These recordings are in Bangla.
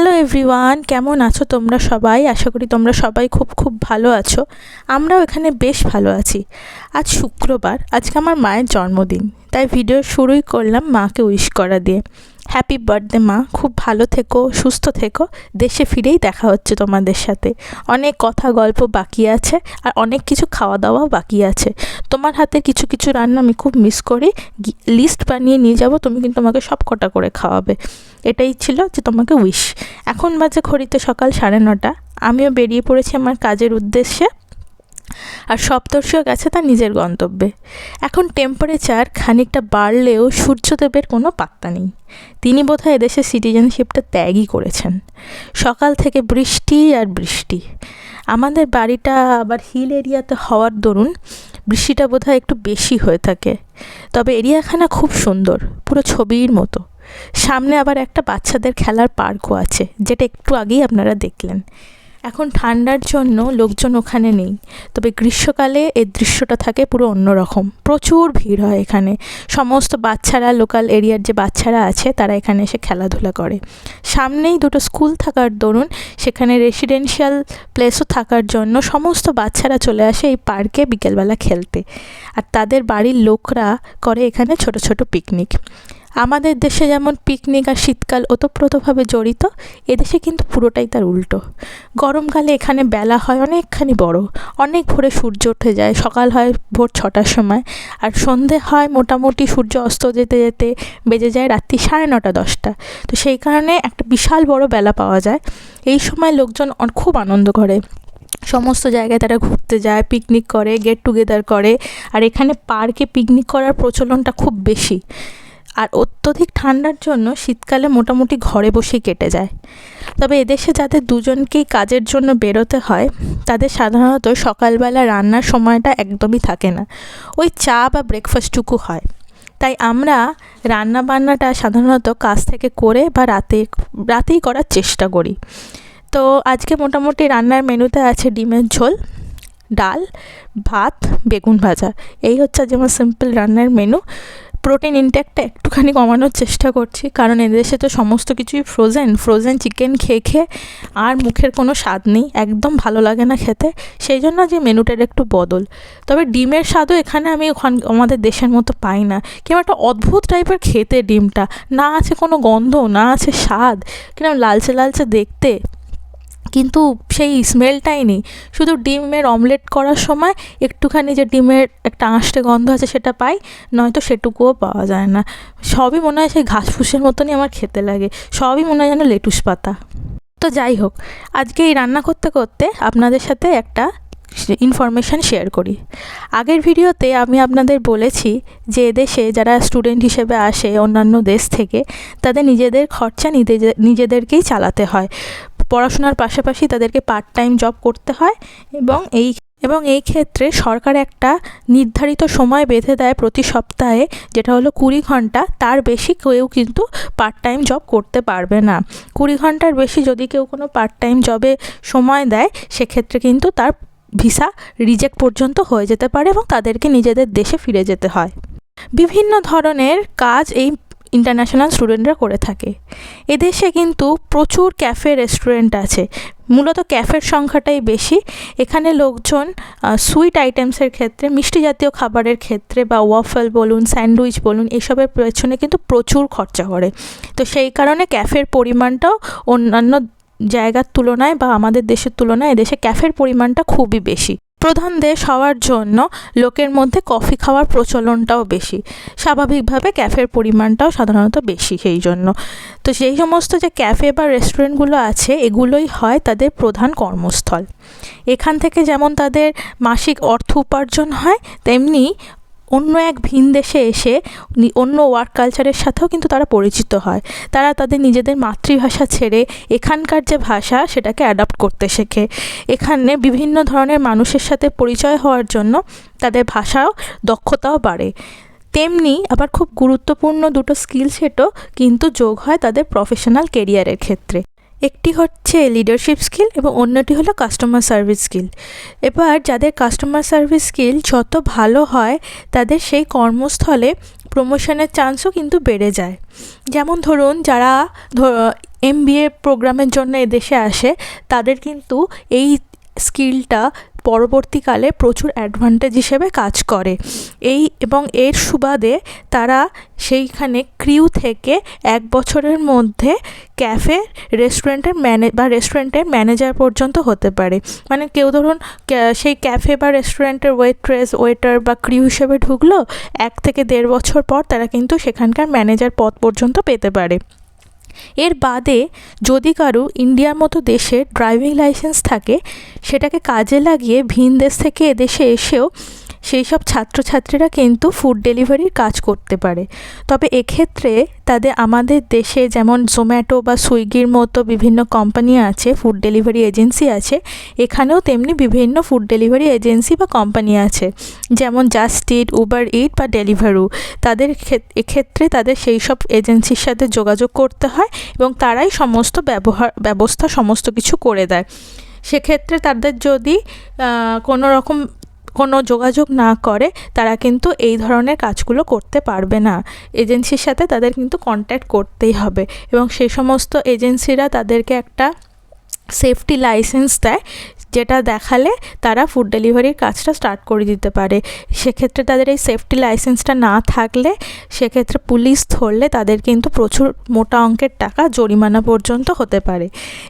হ্যালো এভরিওয়ান কেমন আছো তোমরা সবাই? আশা করি তোমরা সবাই খুব খুব ভালো আছো। আমরাও এখানে বেশ ভালো আছি। আজ শুক্রবার, আজকে আমার মায়ের জন্মদিন, তাই ভিডিও শুরুই করলাম মাকে উইশ করা দিয়ে। হ্যাপি বার্থডে মা, খুব ভালো থেকো, সুস্থ থেকো, দেশে ফিরেই দেখা হচ্ছে তোমাদের সাথে। অনেক কথা গল্প বাকি আছে, আর অনেক কিছু খাওয়া দাওয়াও বাকি আছে। তোমার হাতে কিছু কিছু রান্না আমি খুব মিস করি। লিস্ট বানিয়ে নিয়ে যাব, তুমি কিন্তু আমাকে সব কটা করে খাওয়াবে। এটাই ছিল যে তোমাকে উইশ এখন বাজে ঘড়িতে সকাল সাড়ে নটা। আমিও বেরিয়ে পড়েছি আমার কাজের উদ্দেশ্যে। আর সপ্তর্ষিও গেছে তার নিজের গন্তব্যে। এখন টেম্পারেচার খানিকটা বাড়লেও সূর্যদেবের কোনো পাত্তা নেই। তিনি বোধহয় এদেশের সিটিজেনশিপটা ত্যাগই করেছেন। সকাল থেকে বৃষ্টি আর বৃষ্টি। আমাদের বাড়িটা আবার হিল এরিয়াতে হওয়ার দরুন বৃষ্টিটা বোধহয় একটু বেশি হয়ে থাকে। তবে এরিয়াখানা খুব সুন্দর, পুরো ছবির মতো। সামনে আবার একটা বাচ্চাদের খেলার পার্কও আছে, যেটা একটু আগেই আপনারা দেখলেন। এখন ঠান্ডার জন্য লোকজন ওখানে নেই, তবে গ্রীষ্মকালে এর দৃশ্যটা থাকে পুরো অন্যরকম। প্রচুর ভিড় হয় এখানে। সমস্ত বাচ্চারা লোকাল এরিয়ার যে বাচ্চারা আছে, তারা এখানে এসে খেলাধুলা করে। সামনেই দুটো স্কুল থাকার দরুন, সেখানে রেসিডেন্সিয়াল প্লেসও থাকার জন্য সমস্ত বাচ্চারা চলে আসে এই পার্কে বিকেলবেলা খেলতে। আর তাদের বাড়ির লোকরা করে এখানে ছোট ছোট পিকনিক আমাদের দেশে যেমন পিকনিক আর শীতকাল ওতপ্রোতভাবে জড়িত এদেশে কিন্তু পুরোটাই তার উল্টো। গরমকালে এখানে বেলা হয় অনেকখানি বড়। অনেক ভোরে সূর্য উঠে যায়, সকাল হয় ভোর ছটার সময়। আর সন্ধে হয় মোটামুটি সূর্য অস্ত যেতে যেতে বেজে যায় রাত্রি সাড়ে নটা, দশটা। তো সেই কারণে একটা বিশাল বড় বেলা পাওয়া যায়। এই সময় লোকজন খুব আনন্দ করে। সমস্ত জায়গায় তারা ঘুরতে যায় পিকনিক করে গেট টুগেদার করে। আর এখানে পার্কে পিকনিক করার প্রচলনটা খুব বেশি। আর অত্যধিক ঠান্ডার জন্য শীতকালে মোটামুটি ঘরে বসেই কেটে যায়। তবে এদেশে যাদের দুজনকেই কাজের জন্য বেরোতে হয়, তাদের সাধারণত সকালবেলা রান্নার সময়টা একদমই থাকে না। ওই চা বা ব্রেকফাস্টটুকু হয়। তাই আমরা রান্না বান্নাটা সাধারণত কাজ থেকে করে বা রাতে, রাতেই করার চেষ্টা করি। তো আজকে মোটামুটি রান্নার মেনুতে আছে ডিমের ঝোল, ডাল, ভাত, বেগুন ভাজা। এই হচ্ছে যেমন সিম্পল রান্নার মেনু প্রোটিন ইনটেকটা একটুখানি কমানোর চেষ্টা করছি, কারণ এদেশে তো সমস্ত কিছুই ফ্রোজেন ফ্রোজেন চিকেন খেয়ে খেয়ে আর মুখের কোনো স্বাদ নেই, একদম ভালো লাগে না খেতে, সেই জন্য যে মেনুটার একটু বদল। তবে ডিমের স্বাদও এখানে আমি ওখান, আমাদের দেশের মতো পাই না। কিংবা একটা অদ্ভুত টাইপের খেতে ডিমটা, না আছে কোনো গন্ধ, না আছে স্বাদ, কিরম লালচে লালচে দেখতে কিন্তু সেই স্মেলটাই নেই। শুধু ডিমের অমলেট করার সময় একটুখানি যে ডিমের একটা আঁশটে গন্ধ আছে সেটা পাই, নয়তো সেটুকুও পাওয়া যায় না। সবই মনে হয় সেই ঘাস ফুসের মতনই আমার খেতে লাগে। সবই মনে হয় যেন লেটুস পাতা। তো যাই হোক, আজকে এই রান্না করতে করতে আপনাদের সাথে একটা ইনফরমেশান শেয়ার করি। আগের ভিডিওতে আমি আপনাদের বলেছি যে এদেশে যারা স্টুডেন্ট হিসেবে আসে অন্যান্য দেশ থেকে, তাদের নিজেদের খরচা নিজেদেরকেই চালাতে হয়। পড়াশোনার পাশাপাশি তাদেরকে পার্ট টাইম জব করতে হয় এবং এই এবং এই ক্ষেত্রে সরকার একটা নির্ধারিত সময় বেঁধে দেয় প্রতি সপ্তাহে, যেটা হলো কুড়ি ঘণ্টা। তার বেশি কেউ কিন্তু পার্ট টাইম জব করতে পারবে না। কুড়ি ঘণ্টার বেশি যদি কেউ কোনো পার্ট টাইম জবে সময় দেয়, সেক্ষেত্রে কিন্তু তার ভিসা রিজেক্ট পর্যন্ত হয়ে যেতে পারে এবং তাদেরকে নিজেদের দেশে ফিরে যেতে হয়। বিভিন্ন ধরনের কাজ এই ইন্টারন্যাশনাল স্টুডেন্টরা করে থাকে। এদেশে কিন্তু প্রচুর ক্যাফে রেস্টুরেন্ট আছে। মূলত ক্যাফের সংখ্যাটাই বেশি। এখানে লোকজন সুইট আইটেমসের ক্ষেত্রে, মিষ্টি জাতীয় খাবারের ক্ষেত্রে বা ওয়াফেল বলুন স্যান্ডউইচ বলুন, এসবের পেছনে কিন্তু প্রচুর খরচা করে তো সেই কারণে ক্যাফের পরিমাণটাও অন্যান্য জায়গার তুলনায় বা আমাদের দেশের তুলনায় এদেশে ক্যাফের পরিমাণটা খুবই বেশি। প্রধান দেশ হওয়ার জন্য লোকের মধ্যে কফি খাওয়ার প্রচলনটাও বেশি। স্বাভাবিকভাবে ক্যাফের পরিমাণটাও সাধারণত বেশি সেই জন্য। তো সেই সমস্ত যে ক্যাফে বা রেস্টুরেন্টগুলো আছে, এগুলোই হয় তাদের প্রধান কর্মস্থল। এখান থেকে যেমন তাদের মাসিক অর্থ উপার্জন হয়, তেমনি অন্য এক ভিন দেশে এসে অন্য ওয়ার্ক কালচারের সাথেও কিন্তু তারা পরিচিত হয়। তারা তাদের নিজেদের মাতৃভাষা ছেড়ে এখানকার যে ভাষা সেটাকে অ্যাডাপ্ট করতে শেখে। এখানে বিভিন্ন ধরনের মানুষের সাথে পরিচয় হওয়ার জন্য তাদের ভাষাও দক্ষতাও বাড়ে। তেমনি আবার খুব গুরুত্বপূর্ণ দুটো স্কিল সেটও কিন্তু যোগ হয় তাদের প্রফেশনাল কেরিয়ারের ক্ষেত্রে। একটি হচ্ছে লিডারশিপ স্কিল এবং অন্যটি হলো কাস্টমার সার্ভিস স্কিল এবার যাদের কাস্টমার সার্ভিস স্কিল যত ভালো হয়, তাদের সেই কর্মস্থলে প্রমোশনের চান্সও কিন্তু বেড়ে যায়। যেমন ধরুন, যারা এম বি এ প্রোগ্রামের জন্য এদেশে আসে, তাদের কিন্তু এই স্কিলটা পরবর্তীকালে প্রচুর অ্যাডভান্টেজ হিসেবে কাজ করে। এই এবং এর সুবাদে তারা সেইখানে ক্রিউ থেকে এক বছরের মধ্যে ক্যাফে রেস্টুরেন্টের ম্যানে বা রেস্টুরেন্টের ম্যানেজার পর্যন্ত হতে পারে। মানে কেউ ধরুন সেই ক্যাফে বা রেস্টুরেন্টের ওয়েট্রেস ওয়েটার বা ক্রিউ হিসেবে ঢুকলো, এক থেকে দেড় বছর পর তারা কিন্তু সেখানকার ম্যানেজার পদ পর্যন্ত পেতে পারে। এর বাদে যদি কারও ইন্ডিয়ার মতো দেশে ড্রাইভিং লাইসেন্স থাকে, সেটাকে কাজে লাগিয়ে ভিন দেশ থেকে এদেশে এসেও সেই সব ছাত্রছাত্রীরা কিন্তু ফুড ডেলিভারির কাজ করতে পারে। তবে এক্ষেত্রে তাদের আমাদের দেশে যেমন জোম্যাটো বা সুইগির মতো বিভিন্ন কোম্পানি আছে ফুড ডেলিভারি এজেন্সি আছে, এখানেও তেমনি বিভিন্ন ফুড ডেলিভারি এজেন্সি বা কোম্পানি আছে। যেমন জাস্ট ইট উবার ইট বা ডেলিভারু তাদের এক্ষেত্রে তাদের সেই সব এজেন্সির সাথে যোগাযোগ করতে হয় এবং তারাই সমস্ত ব্যবহার, ব্যবস্থা সমস্ত কিছু করে দেয়। সেক্ষেত্রে তাদের যদি কোনো রকম কোনো যোগাযোগ না করে তারা কিন্তু এই ধরনের কাজগুলো করতে পারবে না। এজেন্সির সাথে তাদের কিন্তু কন্ট্যাক্ট করতেই হবে এবং সেই সমস্ত এজেন্সিরা তাদেরকে একটা সেফটি লাইসেন্স দেয়, যেটা দেখালে তারা ফুড ডেলিভারির কাজটা স্টার্ট করে দিতে পারে। সেক্ষেত্রে তাদের এই সেফটি লাইসেন্সটা না থাকলে, সেক্ষেত্রে পুলিশ ধরলে তাদের কিন্তু প্রচুর মোটা অঙ্কের টাকা জরিমানা পর্যন্ত হতে পারে।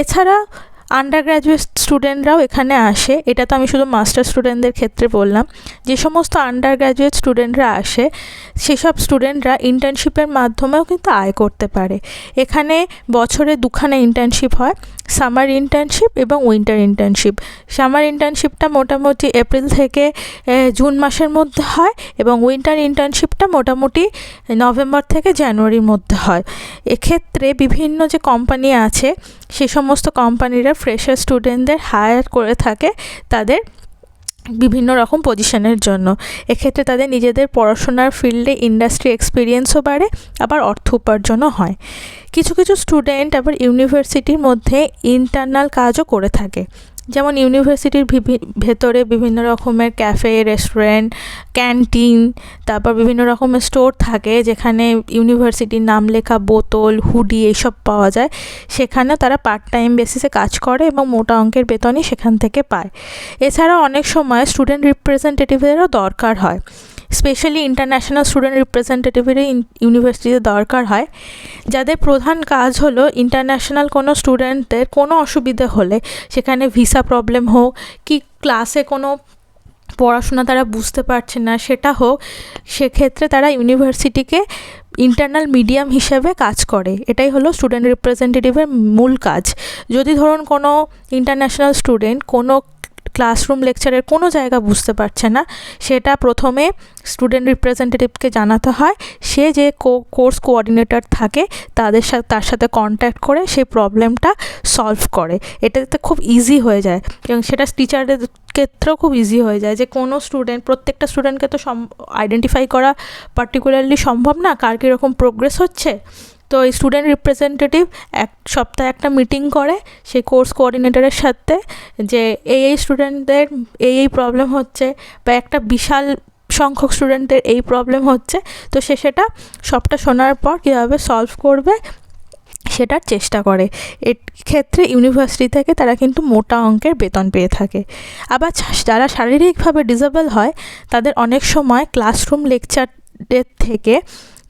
এছাড়া আন্ডার গ্র্যাজুয়েট স্টুডেন্টরাও এখানে আসে। এটা তো আমি শুধু মাস্টার স্টুডেন্টদের ক্ষেত্রে বললাম। যে সমস্ত আন্ডার গ্র্যাজুয়েট স্টুডেন্টরা আসে, সেসব স্টুডেন্টরা ইন্টার্নশিপের মাধ্যমেও কিন্তু আয় করতে পারে। এখানে বছরে দুখানে ইন্টার্নশিপ হয়। সামার ইন্টার্নশিপ এবং উইন্টার ইন্টার্নশিপ সামার ইন্টার্নশিপটা মোটামুটি এপ্রিল থেকে জুন মাসের মধ্যে হয় এবং উইন্টার ইন্টার্নশিপটা মোটামুটি নভেম্বর থেকে জানুয়ারির মধ্যে হয়। এক্ষেত্রে বিভিন্ন যে কোম্পানি আছে, সে সমস্ত কোম্পানিরা ফ্রেশার স্টুডেন্টদের হায়ার করে থাকে, তাদের বিভিন্ন রকম পজিশনের জন্য। এক্ষেত্রে তাদের নিজেদের পড়াশোনার ফিল্ডে ইন্ডাস্ট্রি এক্সপিরিয়েন্সও বাড়ে, আবার অর্থ উপার্জনও হয়। কিছু কিছু স্টুডেন্ট আবার ইউনিভার্সিটির মধ্যে ইন্টারনাল কাজও করে থাকে। যেমন ইউনিভার্সিটির ভেতরে বিভিন্ন রকমের ক্যাফে, রেস্টুরেন্ট, ক্যান্টিন, তারপর বিভিন্ন রকমের স্টোর থাকে যেখানে ইউনিভার্সিটির নাম লেখা বোতল, হুডি এইসব পাওয়া যায়। সেখানেও তারা পার্ট টাইম বেসিসে কাজ করে এবং মোটা অঙ্কের বেতনই সেখান থেকে পায়। এছাড়া অনেক সময় স্টুডেন্ট রিপ্রেজেন্টেটিভেরও দরকার হয়। স্পেশালি ইন্টারন্যাশনাল স্টুডেন্ট রিপ্রেজেন্টেটিভেরই ইউনিভার্সিটিতে দরকার হয়। যাদের প্রধান কাজ হলো ইন্টারন্যাশনাল কোনো স্টুডেন্টদের কোনো অসুবিধে হলে, সেখানে ভিসা প্রবলেম হোক, কি ক্লাসে কোনো পড়াশোনা তারা বুঝতে পারছে না, সেটা হোক, সেক্ষেত্রে তারা ইউনিভার্সিটিকে ইন্টারনাল মিডিয়াম হিসেবে কাজ করে। এটাই হলো স্টুডেন্ট রিপ্রেজেন্টেটিভের মূল কাজ। যদি ধরুন কোনো ইন্টারন্যাশনাল স্টুডেন্ট কোনো ক্লাসরুম লেকচারের কোনো জায়গা বুঝতে পারছে না। সেটা প্রথমে স্টুডেন্ট রিপ্রেজেন্টেটিভকে জানাতে হয়। সে যে কোর্স কোঅর্ডিনেটর থাকে, তাদের সাথে তার সাথে কন্ট্যাক্ট করে সেই প্রবলেমটা সলভ করে। এটাতে খুব ইজি হয়ে যায়। এবং সেটা টিচারদের ক্ষেত্রেও খুব ইজি হয়ে যায় যে কোনো স্টুডেন্ট প্রত্যেকটা স্টুডেন্টকে তো সম আইডেন্টিফাই করা পার্টিকুলারলি সম্ভব না? কার কীরকম প্রোগ্রেস হচ্ছে? তো এই স্টুডেন্ট রিপ্রেজেন্টেটিভ এক সপ্তাহে একটা মিটিং করে সেই কোর্স কোঅর্ডিনেটরের সাথে যে এই এই স্টুডেন্টদের এই এই প্রবলেম হচ্ছে বা একটা বিশাল সংখ্যক স্টুডেন্টদের এই প্রবলেম হচ্ছে, তো সে সেটা সবটা শোনার পর কীভাবে সলভ করবে সেটার চেষ্টা করে। এর ক্ষেত্রে ইউনিভার্সিটি থেকে তারা কিন্তু মোটা অঙ্কের বেতন পেয়ে থাকে। আবার যারা শারীরিকভাবে ডিসেবল হয়, তাদের অনেক সময় ক্লাসরুম লেকচারের থেকে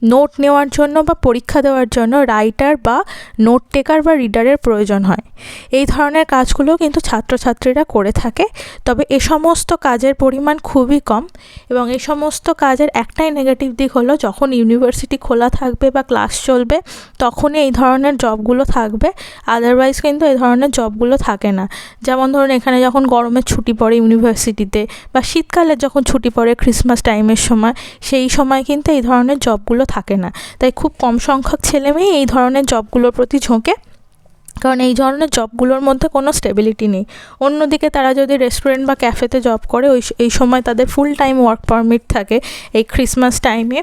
নোট নেওয়ার জন্য বা পরীক্ষা দেওয়ার জন্য রাইটার বা নোট টেকার বা রিডারের প্রয়োজন হয়। এই ধরনের কাজগুলো কিন্তু ছাত্রছাত্রীরা করে থাকে। তবে এ সমস্ত কাজের পরিমাণ খুবই কম এবং এই সমস্ত কাজের একটাই নেগেটিভ দিক হলো যখন ইউনিভার্সিটি খোলা থাকবে বা ক্লাস চলবে, তখনই এই ধরনের জবগুলো থাকবে। আদারওয়াইজ কিন্তু এই ধরনের জবগুলো থাকে না। যেমন ধরুন এখানে যখন গরমের ছুটি পড়ে ইউনিভার্সিটিতে বা শীতকালে যখন ছুটি পড়ে ক্রিসমাস টাইমের সময়, সেই সময় কিন্তু এই ধরনের জবগুলো থাকে না। তাই খুব কম সংখ্যক ছেলে মেয়ে এই ধরনের জবগুলোর প্রতি ঝোঁকে। কারণ এই ধরনের জবগুলোর মধ্যে কোনো স্টেবিলিটি নেই। অন্যদিকে তারা যদি রেস্টুরেন্ট বা ক্যাফেতে জব করে, ওই এই সময় তাদের ফুল টাইম ওয়ার্ক পারমিট থাকে এই ক্রিসমাস টাইমে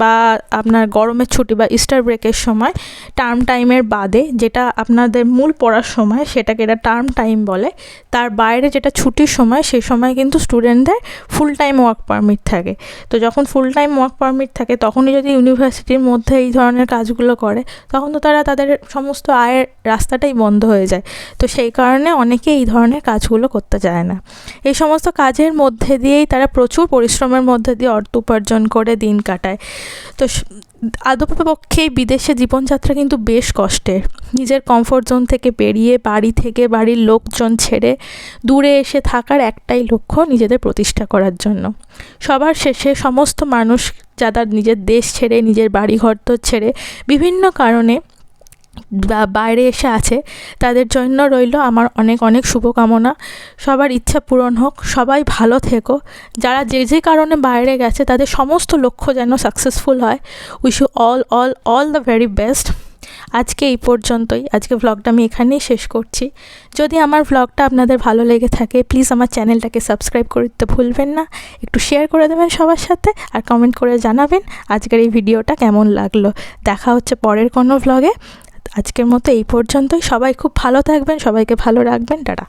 বা আপনার গরমের ছুটি বা ইস্টার ব্রেকের সময় টার্ম টাইমের বাদে যেটা আপনাদের মূল পড়ার সময় সেটাকে এটা টার্ম টাইম বলে, তার বাইরে যেটা ছুটির সময় সেই সময় কিন্তু স্টুডেন্টদের ফুল টাইম ওয়ার্ক পারমিট থাকে। তো যখন ফুল টাইম ওয়ার্ক পারমিট থাকে তখনই যদি ইউনিভার্সিটির মধ্যে এই ধরনের কাজগুলো করে, তখন তো তারা তাদের সমস্ত আয়ের রাস্তাটাই বন্ধ হয়ে যায়। তো সেই কারণে অনেকে এই ধরনের কাজগুলো করতে চায় না। এই সমস্ত কাজের মধ্যে দিয়েই তারা প্রচুর পরিশ্রমের মধ্যে দিয়ে অর্থ উপার্জন করে দিন কাটায়। তো আদপক্ষেই বিদেশে জীবনযাত্রা কিন্তু বেশ কষ্টের। নিজের কমফোর্ট জোন থেকে বেরিয়ে বাড়ি থেকে বাড়ির লোকজন ছেড়ে দূরে এসে থাকার একটাই লক্ষ্য নিজেদের প্রতিষ্ঠা করার জন্য। সবার শেষে সমস্ত মানুষ যাদের নিজের দেশ ছেড়ে, নিজের বাড়িঘর তো ছেড়ে, বিভিন্ন কারণে বাইরে এসে আছে, তাদের জন্য রইল আমার অনেক অনেক শুভকামনা। সবার ইচ্ছা পূরণ হোক, সবাই ভালো থেকো। যারা যে যে কারণে বাইরে গেছে, তাদের সমস্ত লক্ষ্য যেন সাকসেসফুল হয়। Wish you all all all the very best আজকে এই পর্যন্তই। আজকে ভ্লগটা আমি এখানেই শেষ করছি। যদি আমার ভ্লগটা আপনাদের ভালো লেগে থাকে প্লিজ আমার চ্যানেলটাকে সাবস্ক্রাইব করে দিতে ভুলবেন না। একটু শেয়ার করে দেবেন সবার সাথে আর কমেন্ট করে জানাবেন আজকের এই ভিডিওটা কেমন লাগল। দেখা হচ্ছে পরের কোনো ভ্লগে আজকের মতো এই পর্যন্তই। সবাই খুব ভালো থাকবেন সবাইকে ভালো রাখবেন টাটা।